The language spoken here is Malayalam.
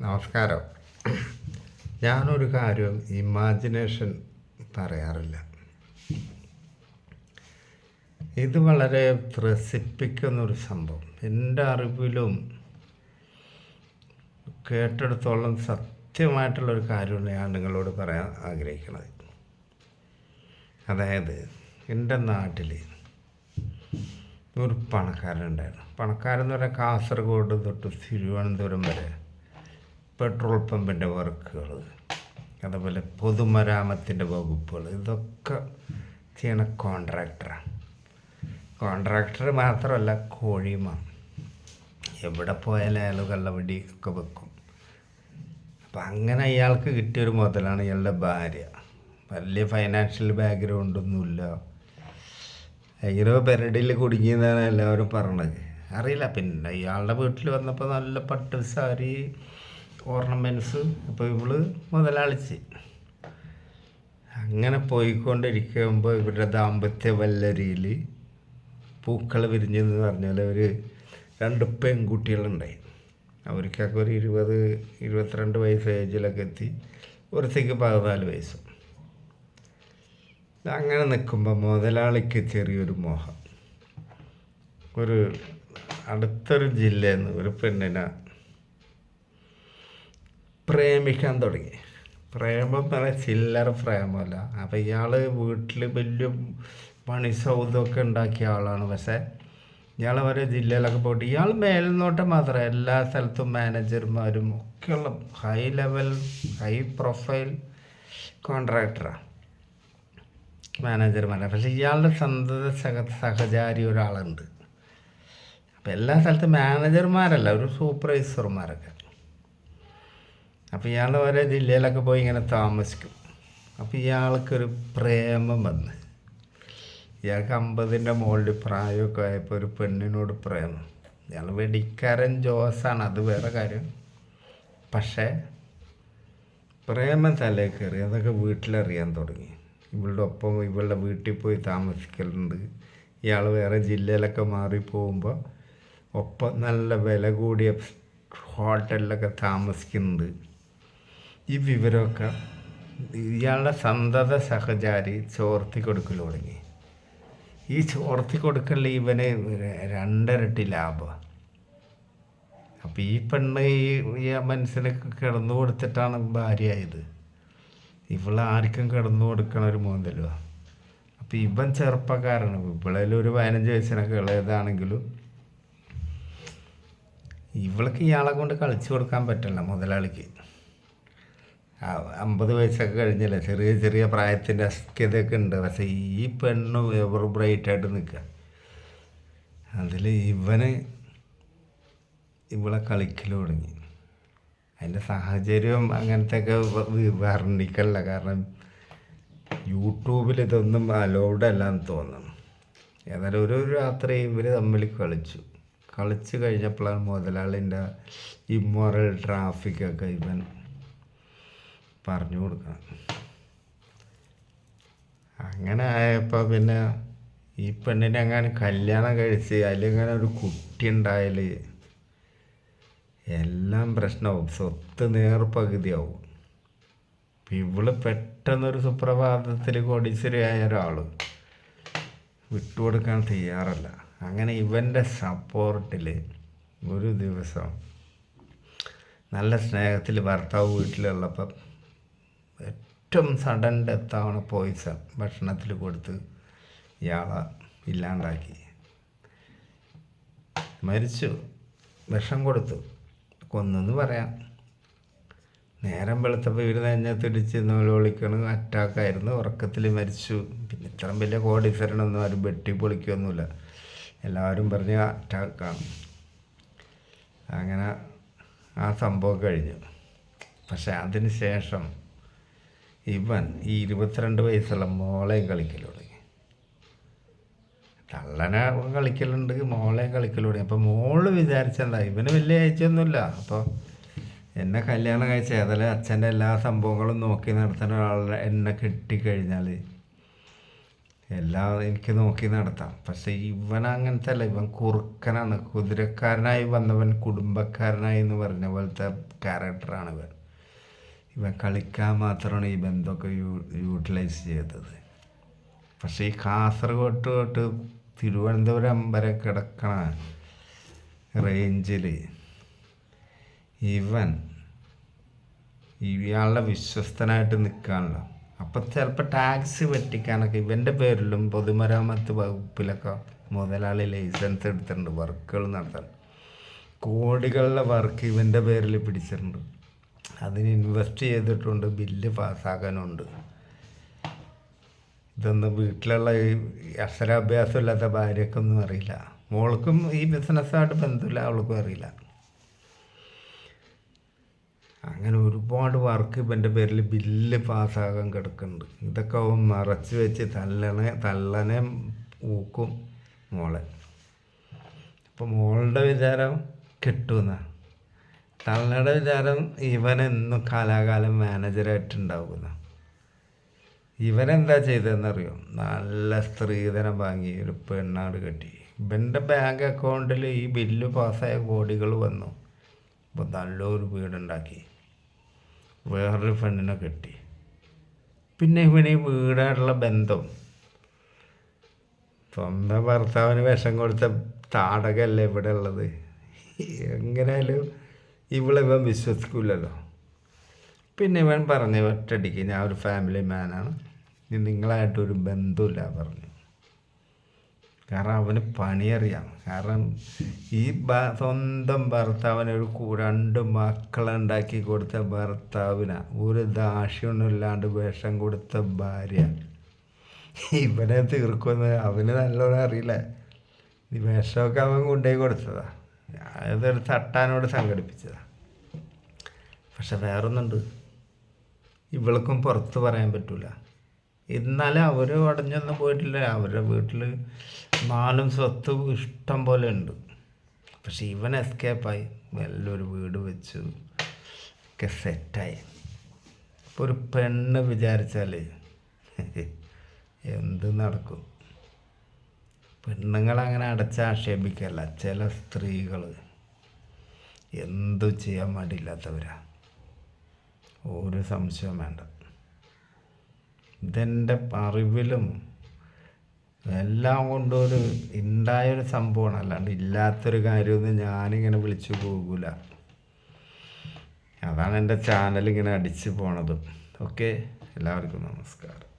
നമസ്കാരം. ഞാനൊരു കാര്യം ഇമാജിനേഷൻ പറയാറില്ല. ഇത് വളരെ ത്രസിപ്പിക്കുന്നൊരു സംഭവം. എന്റെ അറിവിലും കേട്ടെടുത്തോളം സത്യമായിട്ടുള്ളൊരു കാര്യമാണ് ഞാൻ നിങ്ങളോട് പറയാൻ ആഗ്രഹിക്കുന്നത് അതായത് എന്റെ നാട്ടിൽ ഒരു പണക്കാരനുണ്ടായിരുന്നു പണക്കാരെന്ന് പറഞ്ഞാൽ കാസർഗോഡ് തൊട്ട് തിരുവനന്തപുരം വരെ പെട്രോൾ പമ്പിന്റെ വർക്കുകൾ അതുപോലെ പൊതുമരാമത്തിന്റെ വകുപ്പുകൾ ഇതൊക്കെ ചെയ്യണ കോൺട്രാക്ടറാണ് കോൺട്രാക്ടർ മാത്രമല്ല കോഴിയുമാണ് എവിടെ പോയാലും അയാൾ കള്ളവടി ഒക്കെ വെക്കും. അപ്പം അങ്ങനെ അയാൾക്ക് കിട്ടിയൊരു മുതലാണ് ഇയാളുടെ ഭാര്യ. വലിയ ഫൈനാൻഷ്യൽ ബാക്ക്ഗ്രൗണ്ടൊന്നുമില്ല. ഭയങ്കര പെരടിയിൽ കുടുങ്ങിയെന്നാണ് എല്ലാവരും പറഞ്ഞത്. അറിയില്ല പിന്നെ ഇയാളുടെ വീട്ടിൽ വന്നപ്പോൾ നല്ല പട്ട് സാരി ഓർണമെന്റ്സ് അപ്പോൾ ഇവൾ മുതലാളിച്ച്. അങ്ങനെ പോയിക്കൊണ്ടിരിക്കുമ്പോൾ ഇവരുടെ ദാമ്പത്യ വല്ലരിയിൽ പൂക്കൾ വിരിഞ്ഞെന്ന് പറഞ്ഞാൽ അവർ രണ്ട് പെൺകുട്ടികളുണ്ടായി. അവർക്കൊക്കെ ഒരു ഇരുപത് ഇരുപത്തിരണ്ട് വയസ്സ് ഏജിലൊക്കെ എത്തി. ഒരുത്തേക്ക് പതിനാല് വയസ്സും. അങ്ങനെ നിൽക്കുമ്പോൾ മുതലാളിക്ക് ചെറിയൊരു മോഹം. ഒരു അടുത്തൊരു ജില്ലയിൽ നിന്ന് ഒരു പെണ്ണിനെ പ്രേമിക്കാൻ തുടങ്ങി. പ്രേമം പറഞ്ഞാൽ ചില്ലറ പ്രേമമല്ല. അപ്പം ഇയാൾ വീട്ടിൽ വലിയ പണി സൗദമൊക്കെ ഉണ്ടാക്കിയ ആളാണ്. പക്ഷേ ഇയാൾ ഓരോ ജില്ലയിലൊക്കെ പോയിട്ട് ഇയാൾ മേൽനോട്ടം മാത്രമേ എല്ലാ സ്ഥലത്തും മാനേജർമാരും ഒക്കെയുള്ള ഹൈ ലെവൽ ഹൈ പ്രൊഫൈൽ കോൺട്രാക്ടറാണ് മാനേജർമാരാണ് പക്ഷേ ഇയാളുടെ സന്തത സഹ സഹചാരി ഒരാളുണ്ട്. അപ്പം എല്ലാ സ്ഥലത്തും മാനേജർമാരല്ല ഒരു സൂപ്പർവൈസർമാരൊക്കെ അപ്പോൾ ഇയാൾ ഓരോ ജില്ലയിലൊക്കെ പോയി ഇങ്ങനെ താമസിക്കും. അപ്പോൾ ഇയാൾക്കൊരു പ്രേമം വന്ന്. ഇയാൾക്ക് അമ്പതിന്റെ മുകളിൽ പ്രായമൊക്കെ ആയപ്പോൾ ഒരു പെണ്ണിനോട് പ്രേമം. ഇയാൾ വെടിക്കാരൻ ജോസാണ് അത് വേറെ കാര്യം. പക്ഷേ പ്രേമം തലേ കയറി അതൊക്കെ വീട്ടിലറിയാൻ തുടങ്ങി. ഇവളുടെ ഒപ്പം ഇവളുടെ വീട്ടിൽ പോയി താമസിക്കലുണ്ട്. ഇയാൾ വേറെ ജില്ലയിലൊക്കെ മാറി പോകുമ്പോൾ ഒപ്പം നല്ല വില കൂടിയ ഹോട്ടലിലൊക്കെ താമസിക്കുന്നുണ്ട്. ഈ വിവരമൊക്കെ ഇയാളുടെ സന്തത സഹചാരി ചോർത്തി കൊടുക്കൽ തുടങ്ങി. ഈ ചോർത്തി കൊടുക്കലിൽ ഇവന് രണ്ടരട്ടി ലാഭം. അപ്പം ഈ പെണ്ണ് ഈ മനസ്സിന് കിടന്നു കൊടുത്തിട്ടാണ് ഭാര്യയായത്. ഇവളെ ആർക്കും കിടന്നു കൊടുക്കണ ഒരു മോന്തലുവാ അപ്പം ഇവൻ ചെറുപ്പക്കാരനാണ്. ഇവളെല്ലാം ഒരു പതിനഞ്ച് വയസ്സിനൊക്കെ ഉള്ളതാണെങ്കിലും ഇവൾക്ക് ഇയാളെ കൊണ്ട് കളിച്ചു കൊടുക്കാൻ പറ്റില്ല മുതലാളിക്ക്. അമ്പത് വയസ്സൊക്കെ കഴിഞ്ഞല്ലേ? ചെറിയ ചെറിയ പ്രായത്തിന്റെ അസ്ഥ്യതയൊക്കെ ഉണ്ട്. പക്ഷേ ഈ പെണ്ണ് എവർ ബ്രൈറ്റായിട്ട് നിൽക്കുക. അതിൽ ഇവന് ഇവളെ കളിക്കൽ തുടങ്ങി. അതിന്റെ സാഹചര്യം അങ്ങനത്തെയൊക്കെ വർണിക്കല്ല കാരണം യൂട്യൂബിൽ ഇതൊന്നും അലോഡ് അല്ല എന്ന് തോന്നുന്നു ഏതായാലും ഒരു രാത്രി ഇവർ തമ്മിൽ കളിച്ചു. കളിച്ച് കഴിഞ്ഞപ്പോഴാണ് മുതലാളിന്റെ ഇമ്മോറൽ ട്രാഫിക്കൊക്കെ ഇവൻ പറഞ്ഞു കൊടുക്കണം. അങ്ങനെ ആയപ്പോൾ പിന്നെ ഈ പെണ്ണിനെ അങ്ങനെ കല്യാണം കഴിച്ച് അതിലിങ്ങനെ ഒരു കുട്ടി ഉണ്ടായാൽ എല്ലാം പ്രശ്നമാവും സ്വത്ത് നേർപകുതിയാവും ഇപ്പം ഇവൾ പെട്ടെന്നൊരു സുപ്രഭാതത്തിൽ കൊടിച്ചിരിയായ ഒരാൾ വിട്ടുകൊടുക്കാൻ തയ്യാറല്ല. അങ്ങനെ ഇവന്റെ സപ്പോർട്ടിൽ ഒരു ദിവസം നല്ല സ്നേഹത്തിൽ ഭർത്താവ് വീട്ടിലുള്ളപ്പം ഏറ്റവും സഡൻ ഡെത്താവണ പോയിസൺ ഭക്ഷണത്തിൽ കൊടുത്ത് ഇയാളെ ഇല്ലാണ്ടാക്കി. മരിച്ചു. വിഷം കൊടുത്തു. കൊന്നെന്ന് പറയാം. നേരം വെളുത്തപ്പോൾ ഇവർ നെഞ്ഞത്തിടിച്ച് വിളിക്കണം. അറ്റാക്കായിരുന്നു. ഉറക്കത്തിൽ മരിച്ചു. പിന്നെ ഇത്രയും വലിയ കോടീശ്വരനൊന്നും ആരും വെട്ടി പൊളിക്കുകയൊന്നുമില്ല എല്ലാവരും പറഞ്ഞ് അറ്റാക്കാണ്. അങ്ങനെ ആ സംഭവം കഴിഞ്ഞു. പക്ഷെ അതിന് ശേഷം ഇവൻ ഈ ഇരുപത്തിരണ്ട് വയസ്സുള്ള മോളെയും കളിക്കൽ തുടങ്ങി. തള്ളനെ കളിക്കലുണ്ട് മോളെയും കളിക്കൽ തുടങ്ങി. അപ്പോൾ മോൾ വിചാരിച്ചെന്താ ഇവന് വലിയ അയച്ചൊന്നുമില്ല അപ്പോൾ എന്നെ കല്യാണം കഴിച്ച ഏതായാലും അച്ഛന്റെ എല്ലാ സംഭവങ്ങളും നോക്കി നടത്തുന്ന ഒരാളെ എന്നെ കിട്ടിക്കഴിഞ്ഞാൽ എല്ലാം എനിക്ക് നോക്കി നടത്താം. പക്ഷെ ഇവൻ അങ്ങനത്തെ അല്ല ഇവൻ കുറുക്കനാണ്. കുതിരക്കാരനായി വന്നവൻ കുടുംബക്കാരനായി എന്ന് പറഞ്ഞ പോലത്തെ ക്യാരക്ടറാണ് ഇവൻ. ഇവൻ കളിക്കാൻ മാത്രമാണ് ഈ ബന്ധമൊക്കെ യൂ യൂട്ടിലൈസ് ചെയ്തത്. പക്ഷേ ഈ കാസർഗോഡ് തൊട്ട് തിരുവനന്തപുരം വരെ കിടക്കണ റേഞ്ചിൽ ഇവൻ ഇയാളുടെ വിശ്വസ്തനായിട്ട് നിൽക്കാണല്ലോ അപ്പം ചിലപ്പോൾ ടാക്സി വെട്ടിക്കാനൊക്കെ ഇവന്റെ പേരിലും പൊതുമരാമത്ത് വകുപ്പിലൊക്കെ മുതലാളി ലൈസൻസ് എടുത്തിട്ടുണ്ട് വർക്കുകൾ നടത്താൻ. കോടികളുടെ വർക്ക് ഇവന്റെ പേരിൽ പിടിച്ചിട്ടുണ്ട്. അതിന് ഇൻവെസ്റ്റ് ചെയ്തിട്ടുണ്ട് ബില്ല് പാസ്സാക്കാനുണ്ട് ഇതൊന്നും വീട്ടിലുള്ള ഈ അക്ഷരാഭ്യാസം ഇല്ലാത്ത ഭാര്യക്കൊന്നും അറിയില്ല. മോൾക്കും ഈ ബിസിനസ്സായിട്ട് ബന്ധമില്ല അവൾക്കും അറിയില്ല. അങ്ങനെ ഒരുപാട് വർക്ക് ഇവന്റെ പേരിൽ ബില്ല് പാസ്സാകാൻ കിടക്കുന്നുണ്ട്. ഇതൊക്കെ അവൻ മറച്ച് വെച്ച് തള്ളനെ തള്ളനെ ഊക്കും മോളെ. അപ്പോൾ മോളുടെ വിചാരം കിട്ടുമെന്ന. തള്ളയുടെ വിചാരം ഇവനെന്നും കാലാകാലം മാനേജറായിട്ടുണ്ടാവുന്ന ഇവനെന്താ ചെയ്തതെന്നറിയോ? നല്ല സ്ത്രീധനം വാങ്ങി ഒരു പെണ്ണാട് കെട്ടി. ഇവന്റെ ബാങ്ക് അക്കൗണ്ടിൽ ഈ ബില്ല് പാസ്സായ കോടികൾ വന്നു. അപ്പോൾ നല്ലൊരു വീടുണ്ടാക്കി. വേറൊരു പെണ്ണിനെ കെട്ടി. പിന്നെ ഇവന് ഈ വീടായിട്ടുള്ള ബന്ധം. സ്വന്തം ഭർത്താവിന് വിഷം കൊടുത്ത താടകല്ലേ ഇവിടെ ഉള്ളത് എങ്ങനെയായാലും ഇവളെ ഇവൻ വിശ്വസിക്കില്ലല്ലോ പിന്നെ ഇവൻ പറഞ്ഞു ഒറ്റടിക്ക് ഞാൻ ഒരു ഫാമിലി മാനാണ് ഇനി നിങ്ങളായിട്ടൊരു ബന്ധമില്ല പറഞ്ഞു. കാരണം അവന് പണിയറിയാം. കാരണം ഈ സ്വന്തം ഭർത്താവിനെ ഒരു രണ്ട് മക്കളുണ്ടാക്കി കൊടുത്ത ഭർത്താവിന്. ഒരു ദാക്ഷ്യൊന്നുമില്ലാണ്ട് വേഷം കൊടുത്ത ഭാര്യ. ഇവനെ തീർക്കുമെന്ന് അവന് നല്ലോണം അറിയില്ല? ഈ വേഷമൊക്കെ അവൻ കൊണ്ടുപോയി കൊടുത്തതാ. അതൊരു തട്ടാനോട് സംഘടിപ്പിച്ചതാ. പക്ഷെ വേറൊന്നുണ്ട്. ഇവൾക്കും പുറത്ത് പറയാൻ പറ്റൂല. എന്നാലും അവർ ഉടഞ്ഞൊന്നും പോയിട്ടില്ല. അവരുടെ വീട്ടിൽ നാലും സ്വത്ത് ഇഷ്ടം പോലെ ഉണ്ട്. പക്ഷെ ഇവൻ എസ്കേപ്പായി നല്ലൊരു വീട് വെച്ചു. ഒക്കെ സെറ്റായി ഇപ്പോൾ ഒരു പെണ്ണ് വിചാരിച്ചാൽ എന്ത് നടക്കും? പെണ്ണുങ്ങളങ്ങനെ അടച്ചാക്ഷേപിക്കല്ല ചില സ്ത്രീകൾ എന്തു ചെയ്യാൻ മടിയില്ലാത്തവരാ. ഒരു സംശയം വേണ്ട. ഇതെന്റെ അറിവിലും എല്ലാം കൊണ്ടും ഒരു ഉണ്ടായൊരു സംഭവമാണ്. അല്ലാണ്ട് ഇല്ലാത്തൊരു കാര്യമൊന്നും ഞാനിങ്ങനെ വിളിച്ചു പോകൂല. അതാണ് എന്റെ ചാനൽ ഇങ്ങനെ അടിച്ചു പോണത്. ഓക്കെ? എല്ലാവർക്കും നമസ്കാരം.